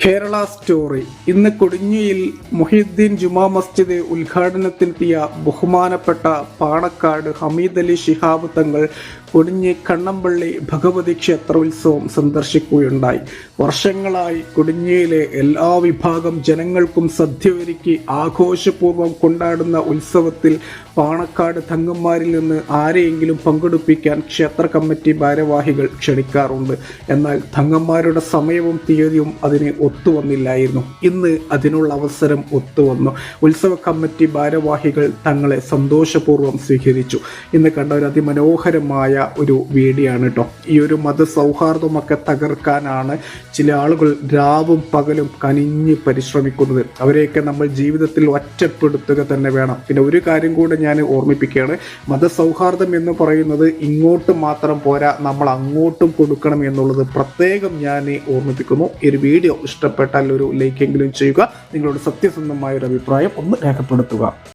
Kerala story. ഇന്ന് കൊടിഞ്ഞിയിൽ മുഹിദ്ദീൻ ജുമാ മസ്ജിദ് ഉദ്ഘാടനത്തിനെത്തിയ ബഹുമാനപ്പെട്ട പാണക്കാട് ഹമീദ് അലി ശിഹാബ് തങ്ങൾ കൊടിഞ്ഞി കണ്ണമ്പള്ളി ഭഗവതി ക്ഷേത്രോത്സവം സന്ദർശിക്കുകയുണ്ടായി. വർഷങ്ങളായി കൊടിഞ്ഞിയിലെ എല്ലാ വിഭാഗം ജനങ്ങൾക്കും സദ്യ ഒരുക്കി ആഘോഷപൂർവം കൊണ്ടാടുന്ന ഉത്സവത്തിൽ പാണക്കാട് തങ്ങന്മാരിൽ നിന്ന് ആരെയെങ്കിലും പങ്കെടുപ്പിക്കാൻ ക്ഷേത്ര കമ്മിറ്റി ഭാരവാഹികൾ ക്ഷണിക്കാറുണ്ട്. എന്നാൽ തങ്ങന്മാരുടെ സമയവും തീയതിയും അതിന് ഒത്തുവന്നില്ലായിരുന്നു. ഇന്ന് അതിനുള്ള അവസരം ഒത്തുവന്നു. ഉത്സവ കമ്മിറ്റി ഭാരവാഹികൾ തങ്ങളെ സന്തോഷപൂർവം സ്വീകരിച്ചു. ഇന്ന് കണ്ട ഒരു അതിമനോഹരമായ ഒരു വീഡിയോ ആണ് കേട്ടോ ഈ ഒരു മതസൗഹാർദ്ദമൊക്കെ തകർക്കാനാണ് ചില ആളുകൾ രാവും പകലും കനിഞ്ഞ് പരിശ്രമിക്കുന്നത്. അവരെയൊക്കെ നമ്മൾ ജീവിതത്തിൽ ഒറ്റപ്പെടുത്തുക തന്നെ വേണം. പിന്നെ ഒരു കാര്യം കൂടെ ഞാൻ ഓർമ്മിപ്പിക്കുകയാണ്. മതസൗഹാർദ്ദം എന്ന് പറയുന്നത് ഇങ്ങോട്ട് മാത്രം പോരാ നമ്മൾ അങ്ങോട്ടും കൊടുക്കണം എന്നുള്ളത് പ്രത്യേകം ഞാൻ ഓർമ്മിപ്പിക്കുന്നു. ഈ ഒരു വീഡിയോ ഇഷ്ടപ്പെട്ടാൽ ഒരു ലൈക്ക് എങ്കിലും ചെയ്യുക. നിങ്ങളുടെ സത്യസന്ധമായ ഒരു അഭിപ്രായം ഒന്ന് രേഖപ്പെടുത്തുക.